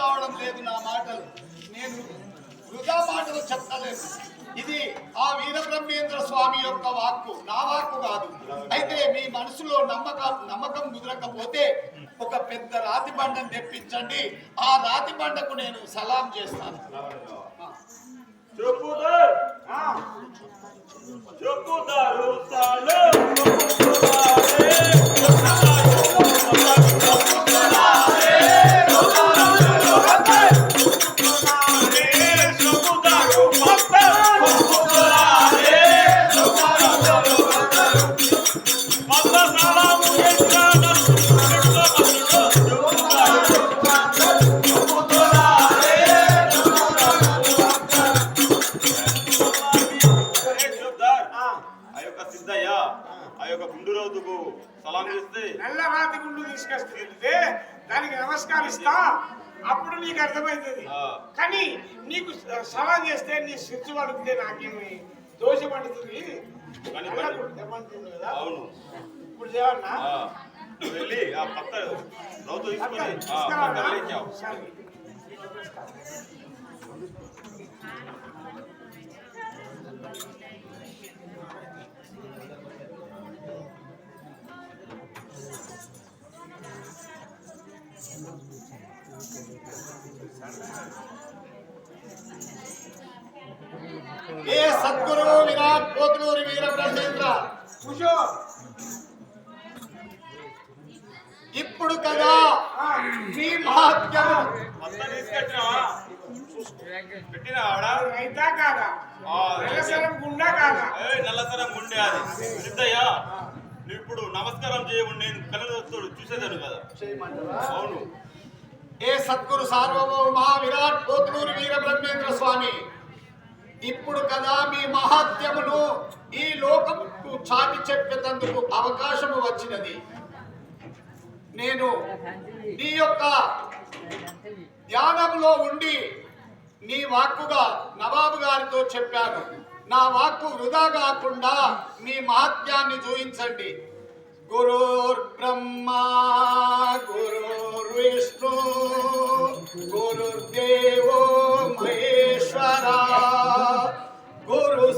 కావడం లేదు నా మాటలు. నేను వృధా మాటలు చెప్పలేదు. ఇది ఆ వీరబ్రహ్మేంద్ర స్వామి యొక్క వాక్కు. నా వాక్కు కాదు. అయితే మీ మనసులో నమ్మకం నమ్మకం కుదరకపోతే ఒక పెద్ద రాతి బండను తెప్పించండి. ఆ రాతి బండకు నేను సలాం చేస్తాను. చెప్పు చెప్పు రోజుకు సలాం చేస్తే నల్ల రాతి గుండు తీసుకొస్తే దానికి నమస్కరిస్తా అప్పుడు నీకు అర్థమవుతుంది ఆ. కానీ నీకు సవాల్ చేస్తే నీ శిక్ష పడుతుంది నాకేమి దోష పడుతుంది? అవును. ఇప్పుడు నువ్వు వెళ్ళి ఆ పక్క రౌతు తీసుకొని ఆ, తీసుకురావన్నా? పక్క లేచావు సరే. ఏ సద్గురు విరాట్ పోతులూరి వీరబ్రహ్మేంద్ర ఇప్పుడు కదా మీ ఆ, నల్లసరం గుండా కాదా? ఏయ్, నల్లసరం ఉండే అది. సిద్ధయ్య నువ్వు ఇప్పుడు నమస్కారం చేయము నేను కళ్ళు చూసేదాను కదా. చేయమంటారా అవును. ఏ సద్గురు సార్వభౌమ విరాట్ పోతులూరి వీరబ్రహ్మేంద్ర స్వామి. ఇప్పుడు కదా మీ మహాత్యమును ఈ లోకముకు చాటి చెప్పేటందుకు అవకాశము వచ్చినది. నేను నీ యొక్క ధ్యానంలో ఉండి నీ వాక్కుగా నవాబు గారితో చెప్పాను. నా వాక్కు వృధా కాకుండా మీ మహాత్యాన్ని చూయించండి గురుర్ బ్రహ్మ గురుర్ విష్ణు గురుర్దేవో మహేశ్వర.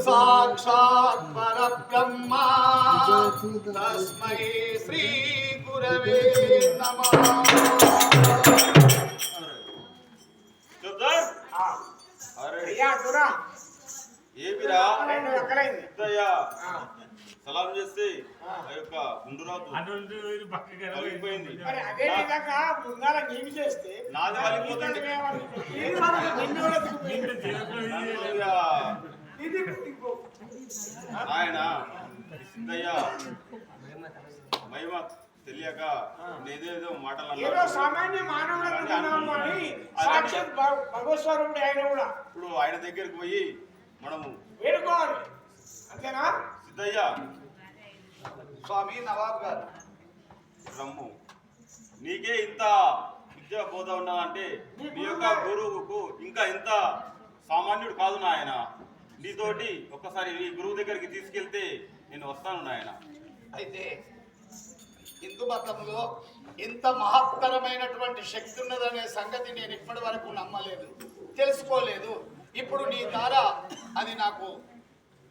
సాక్షాత్ పరబ్రహ్మ తస్మై శ్రీ గురవే నమః ఏమిరా సలాం చేస్తే ఆ యొక్క గుండు రాదు కలిగిపోయింది మరి అదే విధంగా ముందర నీవి చేస్తే నాది వలిగిపోతుంది. ఆయన సిద్ధయ్య మహిమ తెలియక నేదేదో మాటలు ఏదో. సామాన్య మానవుడు అనుకున్నాము అని సాక్షాత్ భగ- భగవత్స్వరూపుడు ఆయన కూడా. ఇప్పుడు ఆయన దగ్గరికి పోయి మనము వేడుకోవాలి. అంతేనా? సిద్ధయ్య. స్వామి నవాబ్ గారు. రమ్ము. నీకే ఇంత విద్య పోతా ఉన్నా అంటే నీ యొక్క గురువుకు ఇంకా ఇంత సామాన్యుడు కాదు నాయన. నీతోటి ఒక్కసారి నీ గురువు దగ్గరికి తీసుకెళ్తే నేను వస్తాను నాయన. అయితే హిందూ మతంలో ఇంత మహత్తరమైనటువంటి శక్తి ఉన్నదనే సంగతి నేను ఇప్పటి వరకు నమ్మలేదు తెలుసుకోలేదు. ఇప్పుడు నీ ద్వారా అది నాకు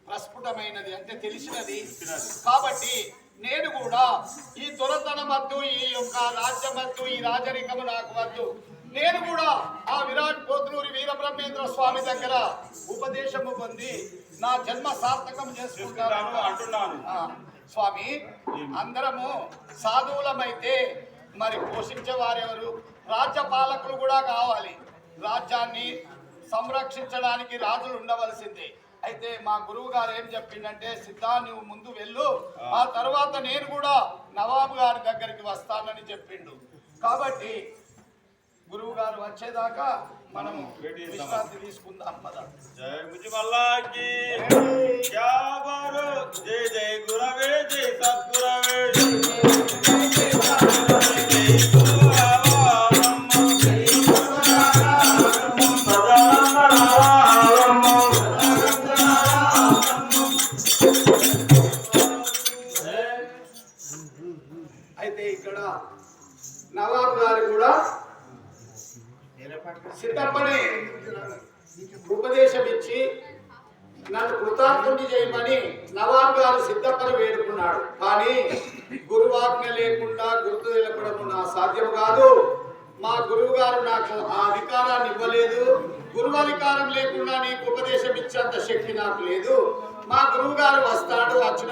ప్రస్ఫుటమైనది అంటే తెలిసినది. కాబట్టి నేను కూడా ఈ దురతనం వద్దు ఈ యొక్క రాజ్యం వద్దు ఈ రాజరికము నాకు వద్దు. నేను కూడా ఆ విరాట్ కోతులూరి వీరబ్రహ్మేంద్ర స్వామి దగ్గర ఉపదేశము పొంది నా జన్మ సార్థకం చేసుకుంటాను అంటున్నాను. స్వామి అందరము సాధువులమైతే మరి పోషించే వారెవరు రాజ్య పాలకులు కూడా కావాలి. రాజ్యాన్ని సంరక్షించడానికి రాజులు ఉండవలసిందే. అయితే మా గురువు గారు ఏం చెప్పిండంటే సిద్ధా నువ్వు ముందు వెళ్ళు. ఆ తర్వాత నేను కూడా నవాబు గారి దగ్గరికి వస్తానని చెప్పిండు. కాబట్టి గురువు గారు వచ్చేదాకా మనము. విశ్రాంతి తీసుకుందాం పద జయ గుజి సిద్ధప్పని ఉపదేశం ఇచ్చి నన్ను కృతార్థుని చేయమని నవాబ్ గారు సిద్ధప్పని వేడుకున్నాడు. కానీ గురువాజ్ఞ లేకుండా గుర్తు తెలపడం నా సాధ్యం కాదు. మా గురువు గారు నాకు ఆ అధికారాన్ని ఇవ్వలేదు. గురువు అధికారం లేకుండా నీకు ఉపదేశం ఇచ్చేంత శక్తి నాకు లేదు. మా గురువు గారు వస్తాడు వచ్చిన